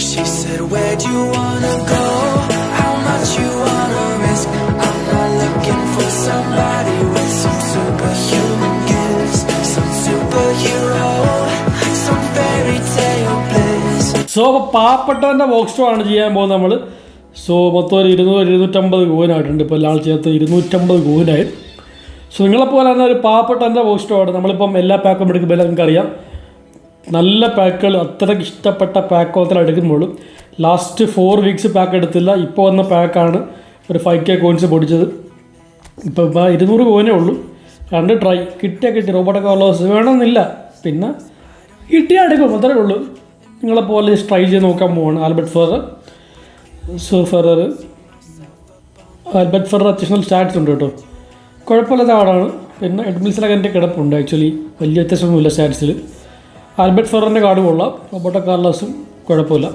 She said, Where'd you wanna go? How much you wanna risk? I'm not looking for somebody with some superhuman gifts, some superhero, some fairy tale bliss. So പാവപ്പെട്ടവന്റെ box സ്റ്റോ ആണ് ചെയ്യാൻ പോകുന്നത് നമ്മൾ so മൊത്തം ഒരു ഇരുന്നൂറ് ഇരുന്നൂറ്റമ്പത് കൂനായിട്ടുണ്ട് ഇപ്പോൾ എല്ലാ ചേർത്ത് ഇരുന്നൂറ്റമ്പത് കൂനായി സോ നിങ്ങളെപ്പോലെ തന്നെ ഒരു പാവപ്പെട്ടവന്റെ ബോക്സ് സ്റ്റോ ആണ് നമ്മളിപ്പം എല്ലാ പാക്കും എടുക്കുമ്പോൾ എല്ലാം നിങ്ങൾക്കറിയാം നല്ല പാക്കുകൾ അത്രയ്ക്ക് ഇഷ്ടപ്പെട്ട പാക്ക് മാത്രമേ എടുക്കുമ്പോഴും ലാസ്റ്റ് ഫോർ വീക്സ് പാക്ക് എടുത്തില്ല. ഇപ്പോൾ വന്ന പാക്കാണ് ഒരു ഫൈവ് കെ കോയിൻസ് പൊടിച്ചത്. ഇപ്പോൾ ഇപ്പോൾ ഇരുന്നൂറ് കോയിനേ ഉള്ളൂ. രണ്ട് ട്രൈ കിട്ടിയാൽ കിട്ടി. റോബോട്ട് ദിവസം വേണമെന്നില്ല. പിന്നെ കിട്ടിയാൽ എടുക്കും. അത്രേ ഉള്ളൂ. നിങ്ങളെപ്പോലെ ട്രൈ ചെയ്ത് നോക്കാൻ പോവാണ് Albert Ferrer. So Ferrer. Albert Ferrer അത്യാവശ്യം സ്റ്റാറ്റ്സ് ഉണ്ട് കേട്ടോ. കുഴപ്പമില്ലാത്ത ആളാണ്. പിന്നെ എഡ്മിൽസിലൊക്കെ എന്റെ കിടപ്പുണ്ട്. ആക്ച്വലി വലിയ വ്യത്യാസമൊന്നുമില്ല സ്റ്റാറ്റ്സിൽ ആൽബർട്ട് ഫെററിന്റെ കാർഡ് കൊള്ളാം. റോബർട്ടോ കാർലോസും കുഴപ്പമില്ല.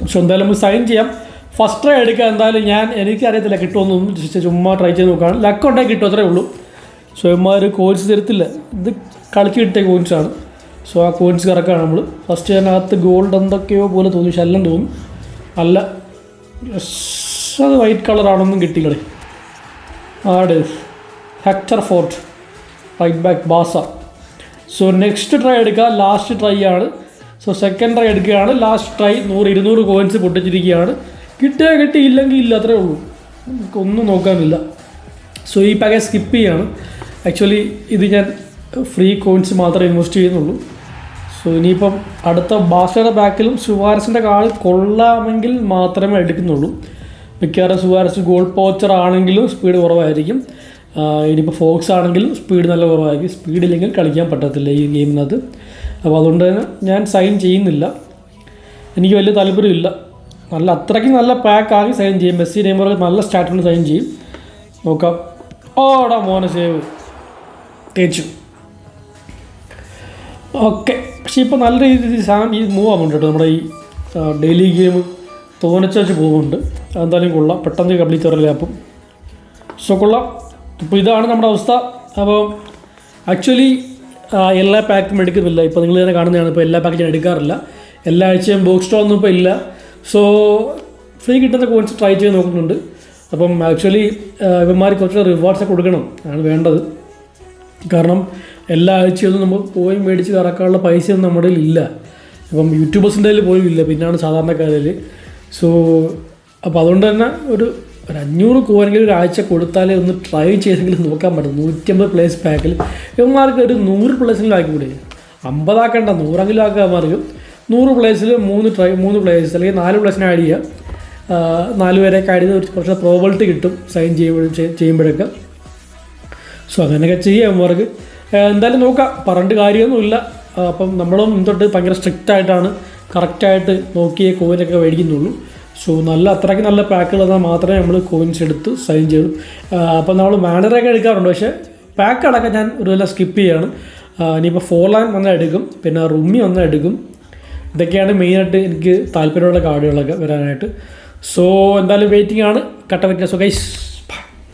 പക്ഷെ എന്തായാലും സൈൻ ചെയ്യാം. ഫസ്റ്റ് ട്രൈ എടുക്കുക എന്തായാലും ഞാൻ എനിക്കറിയത്തില്ല കിട്ടുമെന്നൊന്നും just ചുമ്മാ ട്രൈ ചെയ്ത് നോക്കുകയാണ് ലക്ക് ഉണ്ടായി കിട്ടും അത്രേ ഉള്ളൂ. സോ ഇമാർ കോയിൻസ് തരത്തില്ല. ഇത് കളിച്ച് കിട്ടിയ കോയിൻസാണ് സോ ആ കോയിൻസ് കറക്കാണ് നമ്മൾ ഫസ്റ്റ് അതിനകത്ത് ഗോൾഡ് എന്തൊക്കെയോ പോലെ തോന്നി. ശല്ലം തോന്നും. അല്ല. അത് വൈറ്റ് കളറാണൊന്നും കിട്ടിക്കളെ. ആട് ഹെക്ടർ ഫോർട്ട് റൈറ്റ് ബാക്ക് ബാസ സോ നെക്സ്റ്റ് ട്രൈ എടുക്കുക. ലാസ്റ്റ് ട്രൈ ആണ്. സോ സെക്കൻഡ് ട്രൈ എടുക്കുകയാണ്. ലാസ്റ്റ് ട്രൈ നൂറ് ഇരുന്നൂറ് കോയിൻസ് പൊട്ടിച്ചിരിക്കുകയാണ്. കിട്ടിയാൽ കിട്ടി ഇല്ലെങ്കിൽ ഇല്ല അത്രേ ഉള്ളൂ. ഒന്നും നോക്കാനില്ല. സോ ഈ പാക്കേജ് സ്കിപ്പ് ചെയ്യാണ്. ആക്ച്വലി ഇത് ഞാൻ ഫ്രീ കോയിൻസ് മാത്രമേ ഇൻവെസ്റ്റ് ചെയ്യുന്നുള്ളൂ. സോ ഇനിയിപ്പം അടുത്ത ബാസയുടെ ബാക്കിലും സുവാരസിന്റെ കാർഡ് കൊള്ളാമെങ്കിൽ മാത്രമേ എടുക്കുന്നുള്ളൂ. മിക്കവാറും സുവാരസ് ഗോൾ പോച്ചർ ആണെങ്കിലും സ്പീഡ് കുറവായിരിക്കും. ഇനിയിപ്പോൾ ഫോക്സ് ആണെങ്കിൽ സ്പീഡ് നല്ല കുറവായിരിക്കും. സ്പീഡ് ഇല്ലെങ്കിൽ കളിക്കാൻ പറ്റത്തില്ല ഈ ഗെയിമിനകത്ത് അപ്പോൾ അതുകൊണ്ട് തന്നെ ഞാൻ സൈൻ ചെയ്യുന്നില്ല. എനിക്ക് വലിയ താല്പര്യമില്ല നല്ല അത്രയ്ക്ക് നല്ല പാക്ക് ആക്കി സൈൻ ചെയ്യും. മെസ്സി നെയ്മർ നല്ല സ്റ്റാർട്ടിന് സൈൻ ചെയ്യും. നോക്കാം. ഓടാ മോന സേവ് തേച്ചു. ഓക്കെ പക്ഷേ ഇപ്പോൾ നല്ല രീതിയിൽ സാധനം ഈ മൂവ് ആവുന്നുണ്ട് കേട്ടോ. നമ്മുടെ ഈ ഡെയിലി ഗെയിം തോന്നിച്ചു പോകുന്നുണ്ട്. അതെന്തായാലും കൊള്ളാം. പെട്ടെന്ന് കംപ്ലീറ്റ് വരല്ലേ അപ്പം. സോ കൊള്ളാം. ഇപ്പോൾ ഇതാണ് നമ്മുടെ അവസ്ഥ. അപ്പോൾ ആക്ച്വലി എല്ലാ പാക്കും എടുക്കുന്നില്ല. ഇപ്പോൾ നിങ്ങൾ തന്നെ കാണുന്നതാണ്. ഇപ്പോൾ എല്ലാ പാക്കും ഞാൻ എടുക്കാറില്ല. എല്ലാ ആഴ്ചയും ബോക്സ് സ്റ്റോ ഒന്നും ഇപ്പോൾ ഇല്ല. സോ ഫ്രീ കിട്ടുന്ന കോയിൻസ് ട്രൈ ചെയ്ത് നോക്കുന്നുണ്ട്. അപ്പം ആക്ച്വലി ഇവന്മാർ കുറച്ച് റിവാർഡ്സ് കൊടുക്കണം. ആണ് വേണ്ടത്. കാരണം എല്ലാ ആഴ്ചയൊന്നും നമ്മൾ പോയി മേടിച്ച് കറക്കാനുള്ള പൈസയൊന്നും നമ്മുടെ ഇല്ല. അപ്പം യൂട്യൂബേഴ്സിന്റെ പോലും ഇല്ല. പിന്നാണ് സാധാരണക്കാരിൽ സോ അപ്പോൾ അതുകൊണ്ട് തന്നെ ഒരു ഒരു അഞ്ഞൂറ് കോരെങ്കിലും ഒരാഴ്ച കൊടുത്താലേ ഒന്ന് ട്രൈ ചെയ്തെങ്കിലും നോക്കാൻ പറ്റും. നൂറ്റമ്പത് പ്ലേസ് പാക്കിൽ ഇവന്മാർക്ക് ഒരു നൂറ് പ്ലേസിലും ആക്കിക്കൂടെ അമ്പതാക്കണ്ട നൂറെങ്കിലും ആക്കാമാർക്കും നൂറ് പ്ലേസിൽ മൂന്ന് ട്രൈ മൂന്ന് പ്ലേസ് അല്ലെങ്കിൽ നാല് പ്ലേസിന് ആഡ് ചെയ്യുക. നാല് പേരെയൊക്കെ ആഡ് ചെയ്ത് കുറച്ച് പ്രോബിലിറ്റി കിട്ടും സൈൻ ചെയ്യുമ്പോഴും ചെയ്യുമ്പോഴൊക്കെ. സോ അങ്ങനെയൊക്കെ ചെയ്യാം ഇവർക്ക് എന്തായാലും നോക്കാം. പറഞ്ഞിട്ട് കാര്യമൊന്നുമില്ല. അപ്പം നമ്മളും തൊട്ട് ഭയങ്കര സ്ട്രിക്റ്റ് ആയിട്ടാണ് കറക്റ്റായിട്ട് നോക്കിയേ കോയിനൊക്കെ മേടിക്കുന്നുള്ളൂ. സോ നല്ല അത്രയ്ക്ക് നല്ല പാക്കുകൾ എന്നാൽ മാത്രമേ നമ്മൾ കോയിൻസ് എടുത്ത് സൈൻ ചെയ്തു അപ്പോൾ നമ്മൾ മാനറൊക്കെ എടുക്കാറുണ്ട്. പക്ഷേ പാക്ക് അടക്കം ഞാൻ ഒരു വില സ്കിപ്പ് ചെയ്യാണ്. ഇനിയിപ്പോൾ ഫോർ ലാൻ വന്നാൽ എടുക്കും. പിന്നെ റുമ്മി വന്നാൽ എടുക്കും. ഇതൊക്കെയാണ് മെയിനായിട്ട് എനിക്ക് താല്പര്യമുള്ള കാർഡുകളൊക്കെ വരാനായിട്ട്. സോ എന്തായാലും വെയിറ്റിംഗ് ആണ്. കട്ട വെക്കുക. So guys